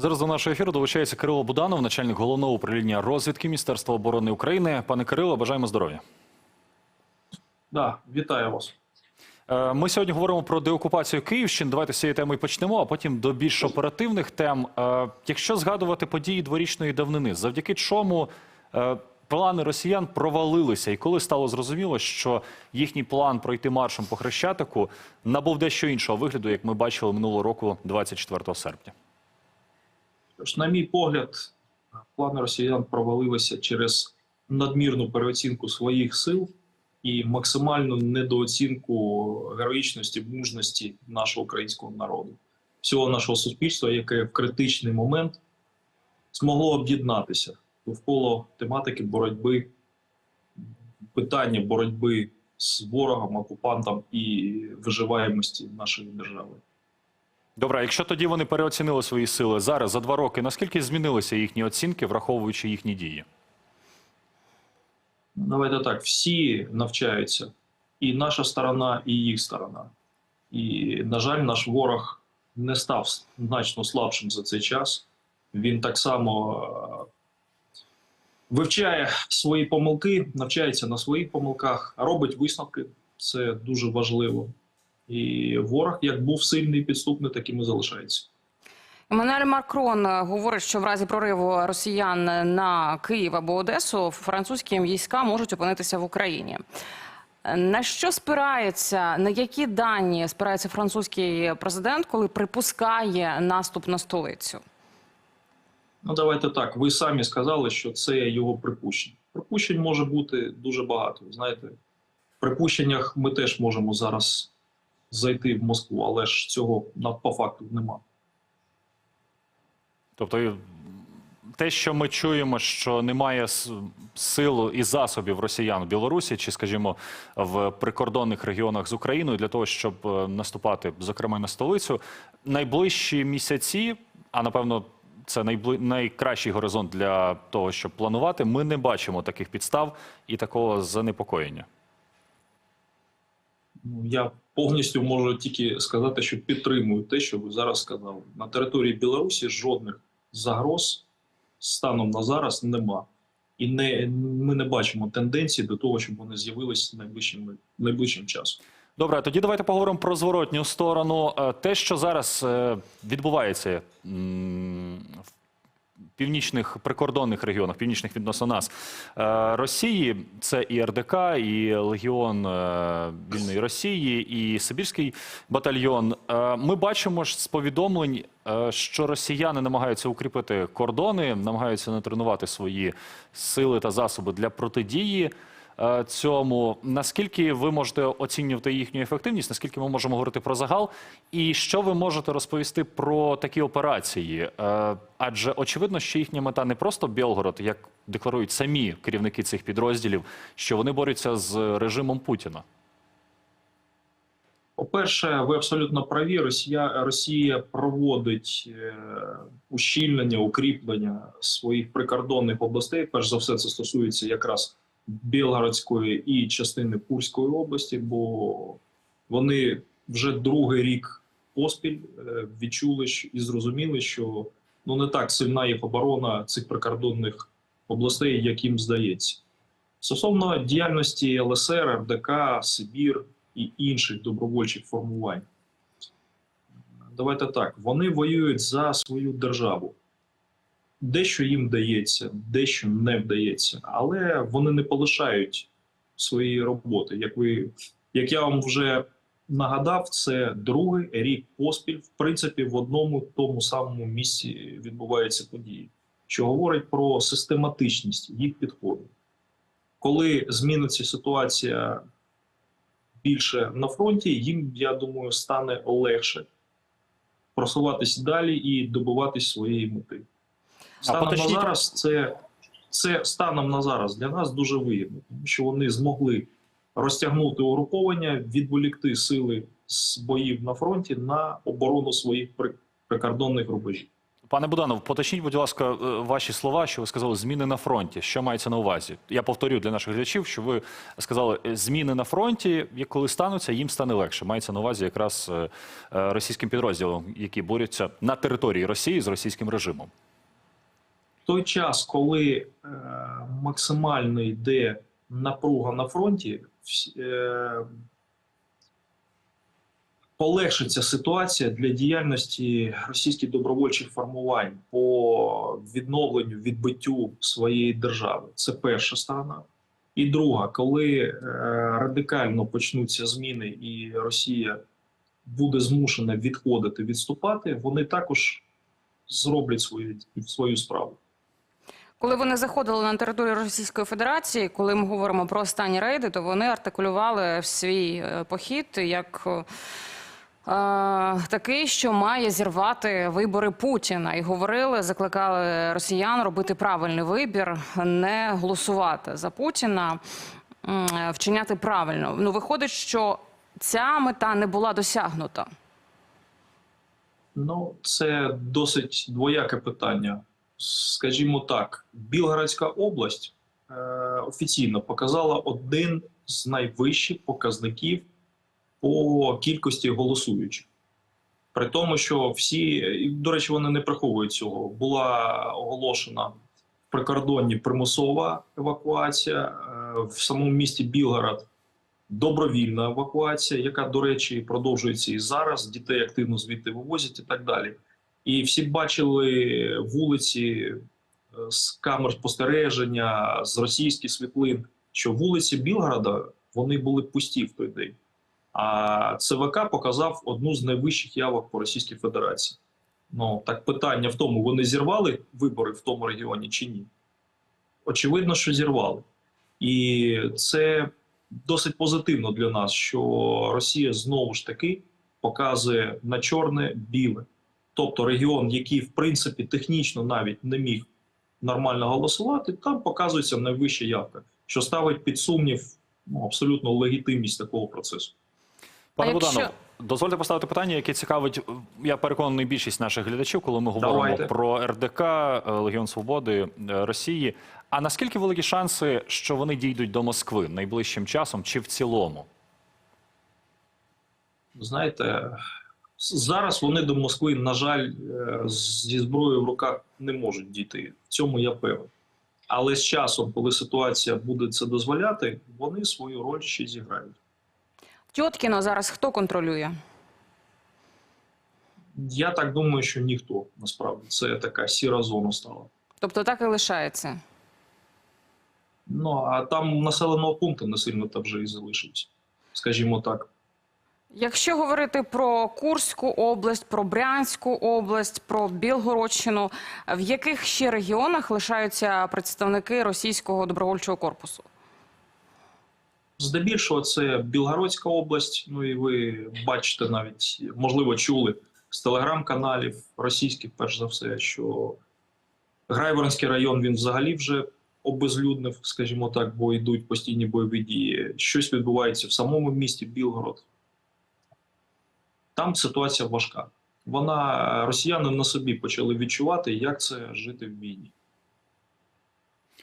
Зараз до нашого ефіру долучається Кирило Буданов, начальник головного управління розвідки Міністерства оборони України. Пане Кирило, бажаємо здоров'я. Да, вітаю вас. Е, Ми сьогодні говоримо про деокупацію Київщини. Давайте з цієї теми і почнемо, а потім до більш оперативних тем. Е, Якщо згадувати події дворічної давнини, завдяки чому е, плани росіян провалилися, і коли стало зрозуміло, що їхній план пройти маршем по Хрещатику набув дещо іншого вигляду, як ми бачили минулого року, 24 серпня. Тож, на мій погляд, плани росіян провалилися через надмірну переоцінку своїх сил і максимальну недооцінку героїчності, мужності нашого українського народу, всього нашого суспільства, яке в критичний момент змогло об'єднатися довкола тематики боротьби, питання боротьби з ворогом, окупантом і виживаємості нашої держави. Добре, якщо тоді вони переоцінили свої сили зараз за два роки, наскільки змінилися їхні оцінки, враховуючи їхні дії? Давайте так, всі навчаються, і наша сторона, і їх сторона. І, на жаль, наш ворог не став значно слабшим за цей час. Він так само е, вивчає свої помилки, навчається на своїх помилках, робить висновки. Це дуже важливо. І ворог, як був сильний і підступний, таким і залишається. Еммануель Макрон е, говорить, що в разі прориву росіян на Київ або Одесу французькі війська можуть опинитися в Україні. На що спирається, на які дані спирається французький президент, коли припускає наступ на столицю? Ну, давайте так. Ви самі сказали, що це його припущення. Припущень може бути дуже багато. Знаєте, в припущеннях ми теж можемо зараз зайти в Москву, але ж цього по факту нема. Тобто те, що ми чуємо, що немає сил і засобів росіян в Білорусі, чи, скажімо, в прикордонних регіонах з Україною для того, щоб е, наступати, зокрема, на столицю, найближчі місяці, а напевно. Це найбли... найкращий горизонт для того, щоб планувати. Ми не бачимо таких підстав і такого занепокоєння. Ну, я повністю можу тільки сказати, що підтримую те, що ви зараз сказали. На території Білорусі жодних загроз станом на зараз нема. І не, ми не бачимо тенденції до того, щоб вони з'явилися найближчим, найближчим часом. Добре, тоді давайте поговоримо про зворотню сторону. Е, Те, що зараз е, відбувається в північних прикордонних регіонах, північних відносно нас е, Росії, це і РДК, і Легіон е, Вільної Росії, і Сибірський батальйон. Е, Ми бачимо ж з повідомлень, що росіяни намагаються укріпити кордони, намагаються натренувати свої сили та засоби для протидії цьому. Наскільки ви можете оцінювати їхню ефективність? Наскільки ми можемо говорити про загал? І що ви можете розповісти про такі операції? Е, Адже очевидно, що їхня мета не просто Білгород, як декларують самі керівники цих підрозділів, що вони борються з режимом Путіна. По-перше, ви абсолютно праві. Росія, Росія проводить е, ущільнення, укріплення своїх прикордонних областей. Перш за все, це стосується якраз Білгородської і частини Курської області, бо вони вже другий рік поспіль е, відчули і зрозуміли, що ну не так сильна їх оборона цих прикордонних областей, як їм здається. Стосовно діяльності ЛСР, РДК, Сибір і інших добровольчих формувань. Давайте так. Вони воюють за свою державу. Дещо їм вдається, дещо не вдається, але вони не полишають своєї роботи. Як ви, як я вам вже нагадав, це другий рік поспіль, в принципі, в одному тому самому місці відбуваються події, що говорить про систематичність їх підходу. Коли зміниться ситуація більше на фронті, їм, я думаю, стане легше просуватись далі і добиватись своєї мети. Станом поточніть- на зараз це, це станом на зараз для нас дуже вигідно, тому що вони змогли розтягнути угруповання, відволікти сили з боїв на фронті на оборону своїх прикордонних рубежів. Пане Буданов, поточніть, будь ласка, е, ваші слова, що ви сказали зміни на фронті. Що мається на увазі? Я повторю для наших глядачів, що ви сказали е, зміни на фронті, як коли стануться, їм стане легше. Мається на увазі якраз е, російським підрозділам, які борються на території Росії з російським режимом. Той час, коли е, максимально йде напруга на фронті, е, полегшиться ситуація для діяльності російських добровольчих формувань по відновленню, відбиттю своєї держави. Це перша сторона. І друга, коли е, радикально почнуться зміни, і Росія буде змушена відходити, відступати, вони також зроблять свою, свою справу. Коли вони заходили на територію Російської Федерації, коли ми говоримо про останні рейди, то вони артикулювали свій е, похід як е, такий, що має зірвати вибори Путіна, і говорили, закликали росіян робити правильний вибір, не голосувати за Путіна, вчиняти правильно. Ну виходить, що ця мета не була досягнута. Ну, це досить двояке питання. Скажімо так, Білгородська область е, офіційно показала один з найвищих показників по кількості голосуючих. При тому, що всі, до речі, вони не приховують цього. Була оголошена в прикордонні примусова евакуація е, в самому місті Білгород. Добровільна евакуація, яка, до речі, продовжується і зараз. Дітей активно звідти вивозять і так далі. І всі бачили вулиці е, з камер спостереження, з російських світлин, що вулиці Білгорода вони були пусті в той день. А ЦВК показав одну з найвищих явок по Російській Федерації. Ну так питання в тому, вони зірвали вибори в тому регіоні чи ні? Очевидно, що зірвали. І це досить позитивно для нас, що Росія знову ж таки показує на чорне біле. Тобто регіон, який в принципі технічно навіть не міг нормально голосувати, там показується найвища явка, що ставить під сумнів ну, абсолютно легітимність такого процесу. Пане А якщо- дозвольте поставити питання, яке цікавить, я переконаний, більшість наших глядачів, коли ми говоримо Давайте. про РДК, е, Легіон Свободи е, Росії. А наскільки великі шанси, що вони дійдуть до Москви найближчим часом чи в цілому? Знаєте, зараз вони до Москви, на жаль, е, зі зброєю в руках не можуть дійти. В цьому я певен. Але з часом, коли ситуація буде це дозволяти, вони свою роль ще зіграють. Тьоткіно зараз хто контролює? Я так думаю, що ніхто насправді це така сіра зона стала. Тобто так і лишається. Ну а там населеного пункту не сильно там вже і залишиться, скажімо так. Якщо говорити про Курську область, про Брянську область, про Білгородщину, в яких ще регіонах лишаються представники російського добровольчого корпусу? Здебільшого це Білгородська область. Ну і ви бачите, навіть можливо чули з телеграм-каналів російських, перш за все, що Грайворонський район він взагалі вже обезлюднив, скажімо так, бо йдуть постійні бойові дії. Щось відбувається в самому місті Білгород. Там ситуація важка. Вона росіяни на собі почали відчувати, як це жити в війні.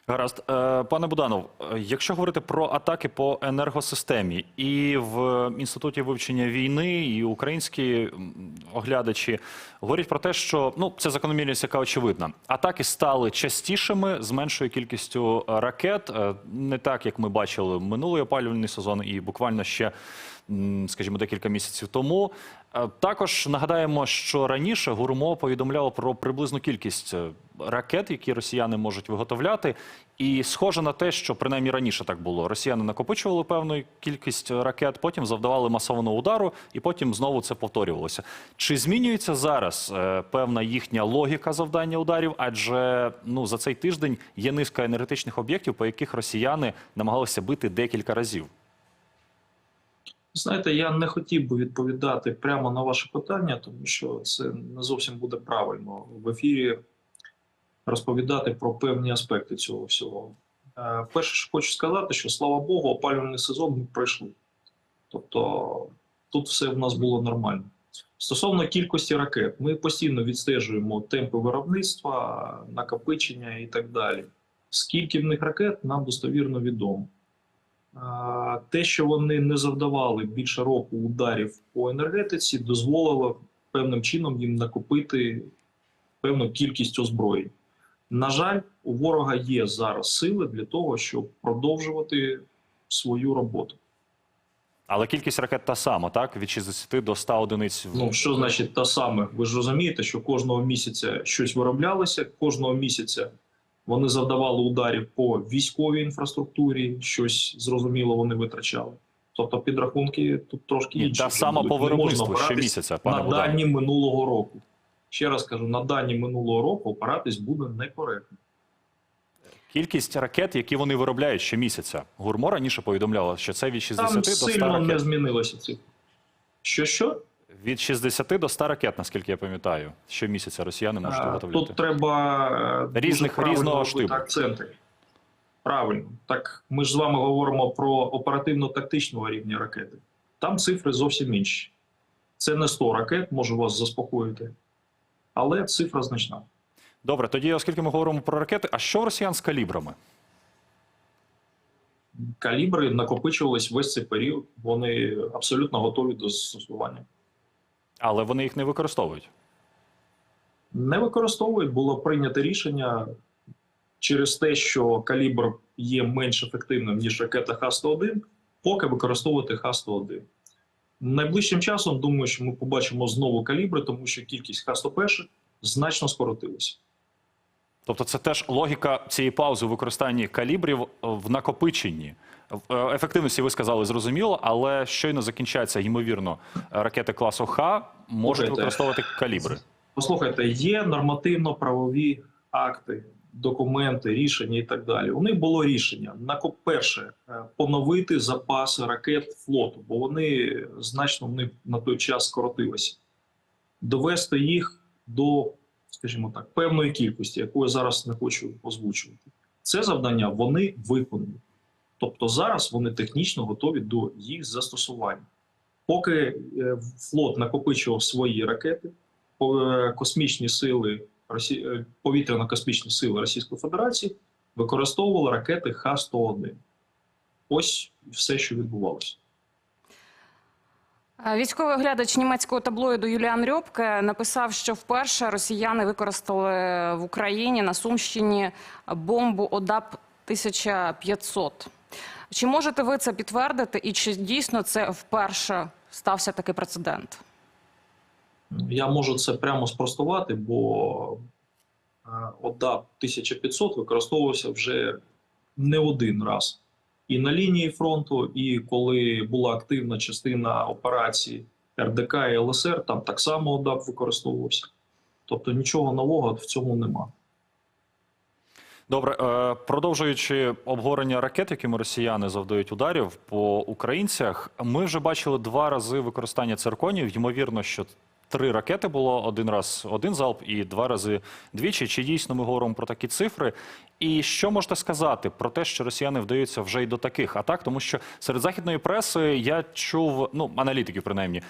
Гаразд, Е, пане Буданов, е, якщо говорити про атаки по енергосистемі, і в інституті вивчення війни, і українські оглядачі говорять про те, що ну це закономірність, яка очевидна. Атаки стали частішими з меншою кількістю е, ракет, Е, не так як ми бачили минулий опалювальний сезон, і буквально ще. Скажімо, декілька місяців тому. Е, Також нагадаємо, що раніше ГУРМО повідомляло про приблизну кількість е, ракет, які росіяни можуть виготовляти. І схоже на те, що принаймні раніше так було. Росіяни накопичували певну кількість ракет, потім завдавали масованого удару, і потім знову це повторювалося. Чи змінюється зараз е, певна їхня логіка завдання ударів? Адже ну за цей тиждень є низка енергетичних об'єктів, по яких росіяни намагалися бити декілька разів. Знаєте, я не хотів би відповідати прямо на ваше питання, тому що це не зовсім буде правильно в ефірі розповідати про певні аспекти цього всього. Е, Перше, що хочу сказати, що слава Богу, опалювальний сезон ми пройшли. Тобто тут все в нас було нормально. Стосовно кількості ракет, ми постійно відстежуємо темпи виробництва, накопичення і так далі. Скільки в них ракет, нам достовірно відомо. Те, що вони не завдавали більше року ударів по енергетиці, дозволило певним чином їм накопити певну кількість озброєнь. На жаль, у ворога є зараз сили для того, щоб продовжувати свою роботу. Але кількість ракет та сама, так? Від 60 до 100 одиниць. Ну що значить та саме? Ви ж розумієте, що кожного місяця щось вироблялося, кожного місяця вони завдавали ударів по військовій інфраструктурі, щось зрозуміло вони витрачали. Тобто підрахунки тут трошки інші. та сама будуть. по можна виробництву щомісяця, пане на дані минулого року. Ще раз кажу, на дані минулого року опиратись буде некоректно. Кількість ракет, які вони виробляють щомісяця. Гурмо раніше повідомляло, що це від 60 Там до 100 сильно не змінилося цифра. Що що? Від 60 до 100 ракет, наскільки я пам'ятаю, щомісяця росіяни можуть виготовляти. Тут треба е, Різних- різного штибу. акценти. Правильно. Так ми ж з вами говоримо про оперативно-тактичного рівня ракети. Там цифри зовсім інші. Це не 100 ракет, можу вас заспокоїти, але цифра значна. Добре, тоді, оскільки ми говоримо про ракети, а що росіян з калібрами? Калібри накопичувались весь цей період. Вони абсолютно готові до застосування. Але вони їх не використовують. не використовують. Було прийнято рішення через те, що калібр є менш ефективним ніж ракета Х-101, поки використовувати Х-101. Найближчим часом думаю, що ми побачимо знову калібри, тому що кількість Х-101 значно скоротилася. Тобто, це теж логіка цієї паузи у використанні калібрів в накопиченні. В е, ефективності ви сказали зрозуміло, але щойно закінчаться, ймовірно, ракети класу Х можуть використовувати калібри. Послухайте, є нормативно-правові акти, документи, рішення і так далі. У них було рішення на перше е, поновити запаси ракет флоту, бо вони значно в них на той час скоротилися, довести їх до, скажімо так, певної кількості, яку я зараз не хочу озвучувати. Це завдання вони виконали. Тобто зараз вони технічно готові до їх застосування. Поки е, флот накопичував свої ракети, е, космічні сили е, повітряно-космічні сили Російської Федерації використовували ракети Х-101. Ось все, що відбувалося. Військовий оглядач німецького таблоїду Юліан Рьопке написав, що вперше росіяни використали в Україні на Сумщині бомбу ОДАП 1500. Чи можете ви це підтвердити, і чи дійсно це вперше стався такий прецедент? Я можу це прямо спростувати, бо е, ОДАП 1500 використовувався вже не один раз. І на лінії фронту, і коли була активна частина операції РДК і ЛСР, там так само ОДАП використовувався. Тобто нічого нового в цьому нема. Добре, е, продовжуючи обговорення ракет, якими росіяни завдають ударів по українцях, ми вже бачили два рази використання цирконів. Ймовірно, що три ракети було один раз один залп і два рази двічі. Чи дійсно ми говоримо про такі цифри? І що можете сказати про те, що росіяни вдаються вже й до таких атак? Тому що серед західної преси я чув, ну аналітиків принаймні,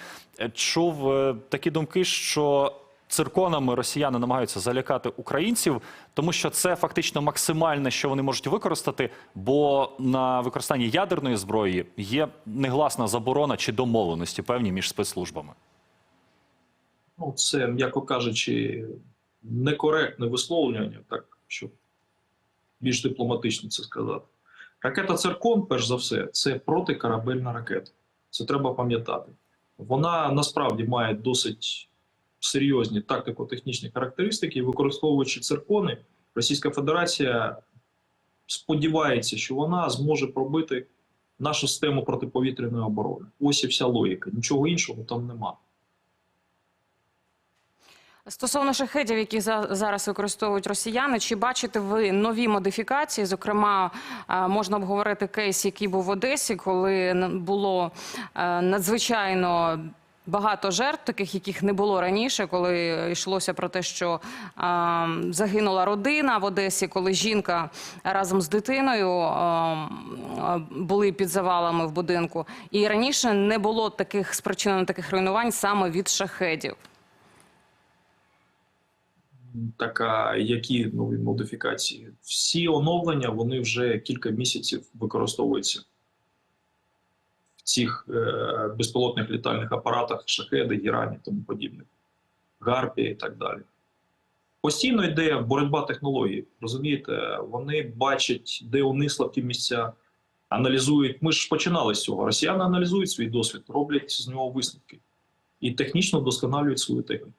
чув е, такі думки, що цирконами росіяни намагаються залякати українців, тому що це фактично максимальне, що вони можуть використати, бо на використанні ядерної зброї є негласна заборона чи домовленості певні між спецслужбами. Ну, це, м'яко кажучи, некоректне висловлювання, так щоб більш дипломатично це сказати. Ракета Циркон, перш за все, це протикорабельна ракета. Це треба пам'ятати. Вона насправді має досить серйозні тактико-технічні характеристики. Використовуючи циркони, Російська Федерація сподівається, що вона зможе пробити нашу систему протиповітряної оборони. Ось і вся логіка. Нічого іншого там нема. Стосовно шахедів, які за- зараз використовують росіяни, чи бачите ви нові модифікації? Зокрема, можна обговорити кейс, який був в Одесі, коли було е, надзвичайно. Багато жертв, таких яких не було раніше, коли йшлося про те, що а, загинула родина в Одесі, коли жінка разом з дитиною а, були під завалами в будинку. І раніше не було таких спричинено таких руйнувань саме від шахедів. така, які нові модифікації. Всі оновлення вони вже кілька місяців використовуються цих е, безпілотних літальних апаратах, шахеди, гірані, тому подібне, гарпія і так далі. Постійно йде боротьба технологій. Розумієте, вони бачать, де них слабкі місця, аналізують. Ми ж починали з цього. Росіяни аналізують свій досвід, роблять з нього висновки і технічно вдосконалюють свою техніку.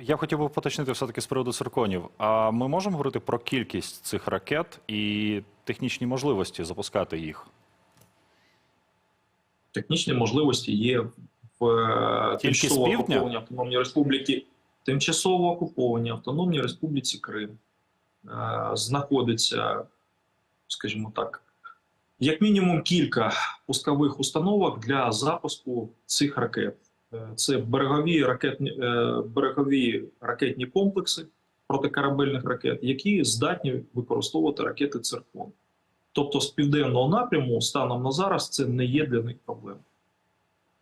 Я хотів би поточнити все-таки з приводу цирконів. А ми можемо говорити про кількість цих ракет і технічні можливості запускати їх? Технічні можливості є в е, тимчасово окупованій автономній республіки, тимчасово окупованій автономній республіці Крим е, знаходиться, скажімо так, як мінімум кілька пускових установок для запуску цих ракет. Е, Це берегові ракетні берегові ракетні комплекси протикорабельних ракет, які здатні використовувати ракети «Циркон». Тобто з південного напряму станом на зараз це не є для них проблемою.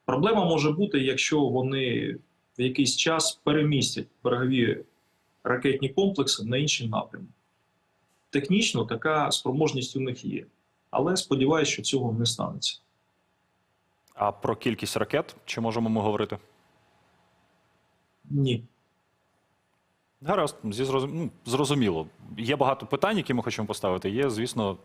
Проблема може бути, якщо вони в якийсь час перемістять берегові ракетні комплекси на інші напрямки. Технічно така спроможність у них є, але сподіваюся, що цього не станеться. А про кількість ракет чи можемо ми говорити? Ні. Гаразд, зі зрозум... ну, зрозуміло. Є багато питань, які ми хочемо поставити. Є, звісно,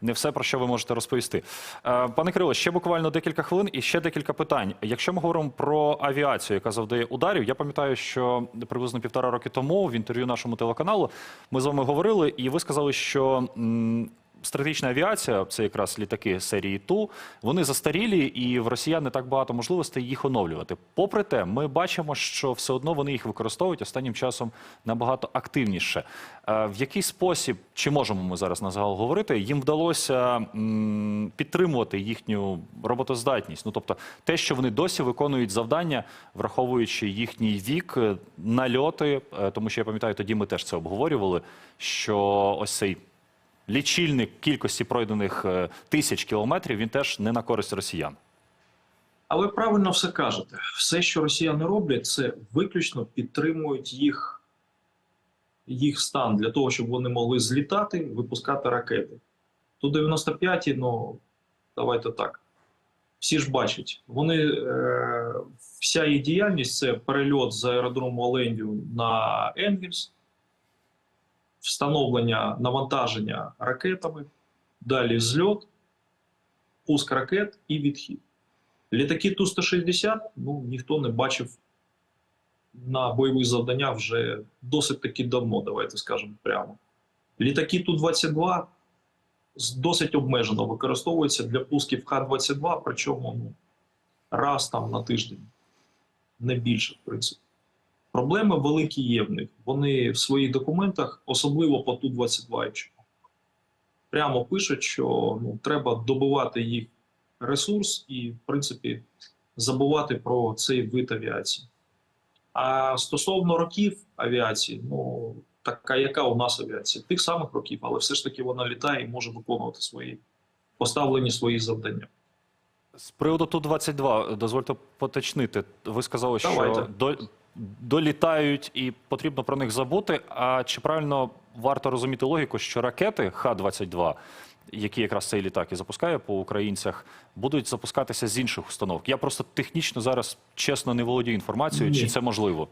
не все про що ви можете розповісти. Е, Пане Кирило, ще буквально декілька хвилин і ще декілька питань. Якщо ми говоримо про авіацію, яка завдає ударів, я пам'ятаю, що приблизно півтора роки тому в інтерв'ю нашому телеканалу ми з вами говорили, і ви сказали, що. Стратегічна авіація, це якраз літаки серії Ту, вони застарілі, і в росіян не так багато можливостей їх оновлювати. Попри те, ми бачимо, що все одно вони їх використовують останнім часом набагато активніше. Е, В який спосіб, чи можемо ми зараз на загал говорити, їм вдалося підтримувати їхню роботоздатність? Ну тобто, те, що вони досі виконують завдання, враховуючи їхній вік, е, нальоти, е, тому що я пам'ятаю, тоді ми теж це обговорювали. Що ось цей лічильник кількості пройдених е, тисяч кілометрів він теж не на користь росіян. А ви правильно все кажете. Все, що росіяни роблять, це виключно підтримують їх, їх стан для того, щоб вони могли злітати, випускати ракети. Ту 95 ну давайте так. Всі ж бачать, вони е, вся їх діяльність це перельот з аеродрому Олендію на Енгельс, встановлення навантаження ракетами, далі зльот, пуск ракет і відхід. Літаки Ту-160 ну, ніхто не бачив на бойових завданнях вже досить таки давно, давайте скажемо прямо. Літаки Ту-22 досить обмежено використовуються для пусків Х-22, причому ну, раз там на тиждень, не більше, в принципі. Проблеми великі є в них. Вони в своїх документах, особливо по Ту-22, якщо прямо пишуть, що ну, треба добивати їх ресурс і, в принципі, забувати про цей вид авіації. А стосовно років авіації, ну така яка у нас авіація? Тих самих років, але все ж таки вона літає і може виконувати свої поставлені свої завдання. З приводу Ту-22, дозвольте поточнити. Ви сказали, що Давайте. до, долітають і потрібно про них забути. А чи правильно варто розуміти логіку, що ракети Х-22, які якраз цей літак і запускає по українцях, будуть запускатися з інших установок? Я просто технічно зараз чесно не володію інформацією, чи це можливо?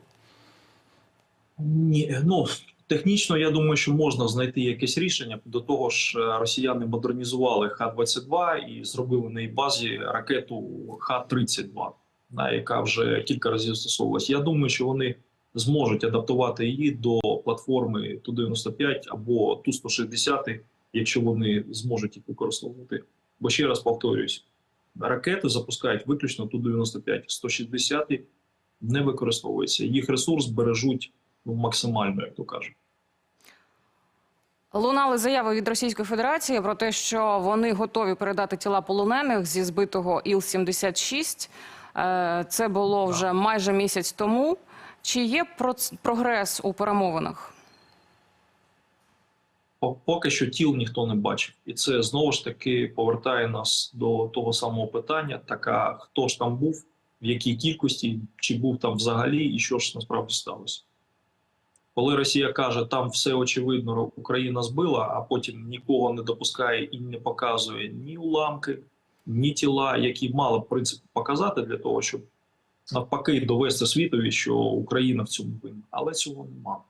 Ні, ну технічно, я думаю, що можна знайти якесь рішення. До того ж, е, росіяни модернізували Х-22 і зробили на її базі ракету Х-32, на яка вже кілька разів застосовувалась. Я думаю, що вони зможуть адаптувати її до платформи Ту-95 або Ту-160, якщо вони зможуть їх використовувати. Бо ще раз повторююсь, ракети запускають виключно Ту-95, 160 не використовується. Їх ресурс бережуть ну, максимально, як то кажуть. Лунали заяви від Російської Федерації про те, що вони готові передати тіла полонених зі збитого Іл-76. Е, Це було вже майже місяць тому. Чи є прогрес у перемовинах? поки що тіл ніхто не бачив, і це знову ж таки повертає нас до того самого питання: така хто ж там був, в якій кількості, чи був там взагалі, і що ж насправді сталося. Коли Росія каже, там все очевидно, Україна збила, а потім нікого не допускає і не показує ні уламки, ні тіла, які мали б в принципі показати для того, щоб навпаки довести світові, що Україна в цьому винна. Але цього немає.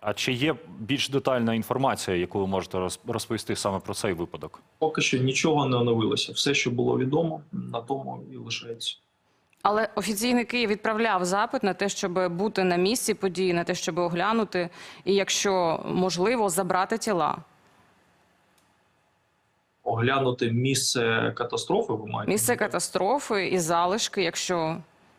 А чи є більш детальна інформація, яку ви можете роз- розповісти саме про цей випадок? Поки що нічого не оновилося. Все, що було відомо, на тому і лишається. Але офіційний Київ відправляв запит на те, щоб бути на місці події, на те, щоб оглянути, і якщо можливо, забрати тіла. Оглянути місце катастрофи. Ви маєте Місце катастрофи і залишки, якщо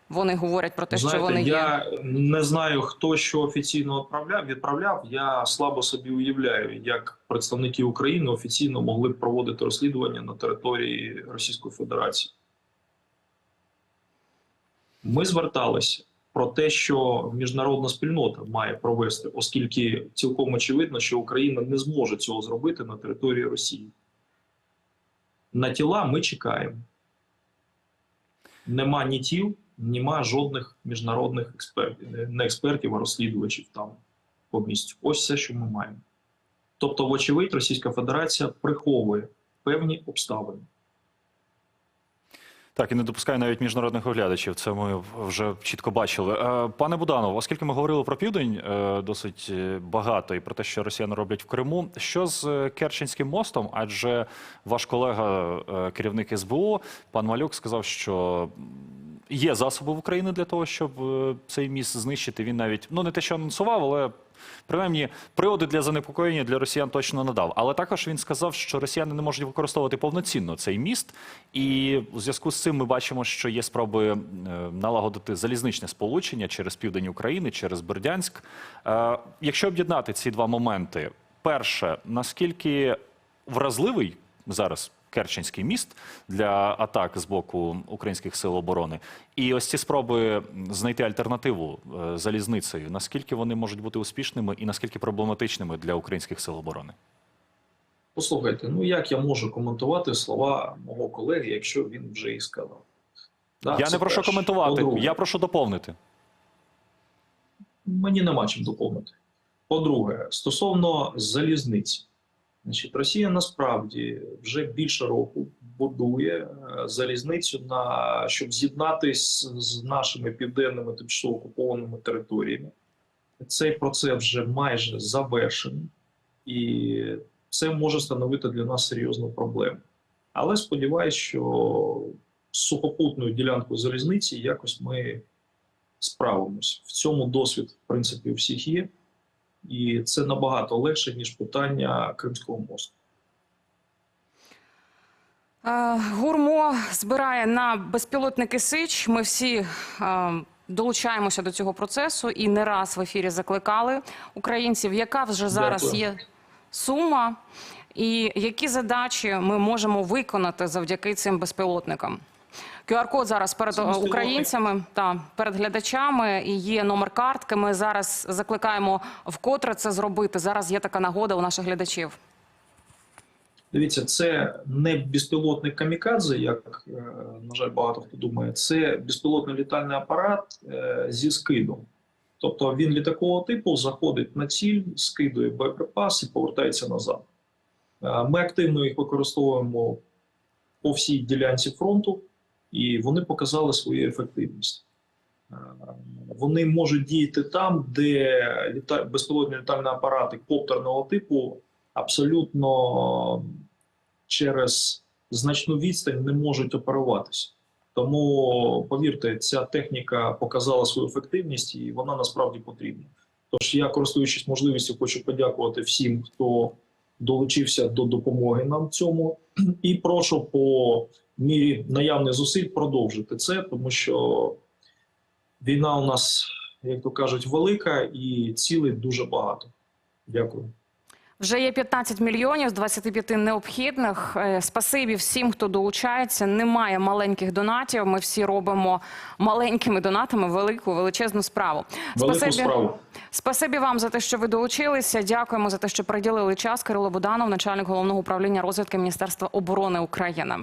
вони говорять про те, що Знаєте, вони є. я не знаю, хто що офіційно відправляв. Відправляв. Я слабо собі уявляю, як представники України офіційно могли б проводити розслідування на території Російської Федерації. Ми зверталися про те, що міжнародна спільнота має провести, оскільки цілком очевидно, що Україна не зможе цього зробити на території Росії. На тіла ми чекаємо. Нема ні тіл, нема жодних міжнародних експертів, не експертів, а розслідувачів там по місцю. Ось все, що ми маємо. Тобто, вочевидь, Російська Федерація приховує певні обставини. Так, і не допускає навіть міжнародних оглядачів. Це ми вже чітко бачили. Е, Пане Буданов, оскільки ми говорили про південь е, досить е, багато і про те, що росіяни роблять в Криму, що з Керченським мостом? Адже ваш колега, керівник СБУ, пан Малюк, сказав, що є засоби в Україні для того, щоб цей міст знищити. Він навіть ну не те, що анонсував, але принаймні приводи для занепокоєння для росіян точно надав. Але також він сказав, що росіяни не можуть використовувати повноцінно цей міст. І у зв'язку з цим ми бачимо, що є спроби е, налагодити залізничне сполучення через південь України, через Бердянськ. Е, Якщо об'єднати ці два моменти, перше, наскільки вразливий зараз Керченський міст для атак з боку українських сил оборони, і ось ці спроби знайти альтернативу е, залізницею, наскільки вони можуть бути успішними і наскільки проблематичними для українських сил оборони? Послухайте, ну як я можу коментувати слова мого колеги, якщо він вже їх сказав? Да, я не прошу перше. коментувати, я прошу доповнити. мені нема чим доповнити. По-друге, стосовно залізниць, значить, Росія насправді вже більше року будує е, залізницю на щоб з'єднатись з нашими південними тимчасово окупованими територіями. Цей процес вже майже завершений, і це може становити для нас серйозну проблему. Але сподіваюся, що з сухопутною ділянкою залізниці якось ми справимось. В цьому досвід, в принципі, у всіх є, і це набагато легше, ніж питання Кримського мосту. Е, Гурмо збирає на безпілотники Сич. Ми всі е, долучаємося до цього процесу і не раз в ефірі закликали українців, яка вже зараз Дякую. є сума, і які задачі ми можемо виконати завдяки цим безпілотникам. QR-код зараз перед е, безпілотник. українцями та перед глядачами і є номер картки. Ми зараз закликаємо вкотре це зробити. Зараз є така нагода у наших глядачів. Дивіться, це не безпілотний камікадзе, як, е, на жаль, багато хто думає. Це безпілотний літальний апарат е, зі скидом. Тобто він літакового типу заходить на ціль, скидує боєприпас і повертається назад. Ми активно їх використовуємо по всій ділянці фронту, і вони показали свою ефективність. Е, Вони можуть діяти там, де літа... безпілотні літальні апарати коптерного типу абсолютно через значну відстань не можуть оперуватися. Тому повірте, ця техніка показала свою ефективність і вона насправді потрібна. Тож я, користуючись можливістю, хочу подякувати всім, хто долучився до допомоги нам цьому, і прошу по мірі наявних зусиль продовжити це, тому що війна у нас, як то кажуть, велика і цілей дуже багато. Дякую. Вже є 15 мільйонів з 25 необхідних. Е, Спасибі всім, хто долучається. Немає маленьких донатів. Ми всі робимо маленькими донатами велику величезну справу. Велику Спасибі. справу. Спасибі вам за те, що ви долучилися. Дякуємо за те, що приділили час. Кирило Буданов, начальник головного управління розвідки Міністерства оборони України.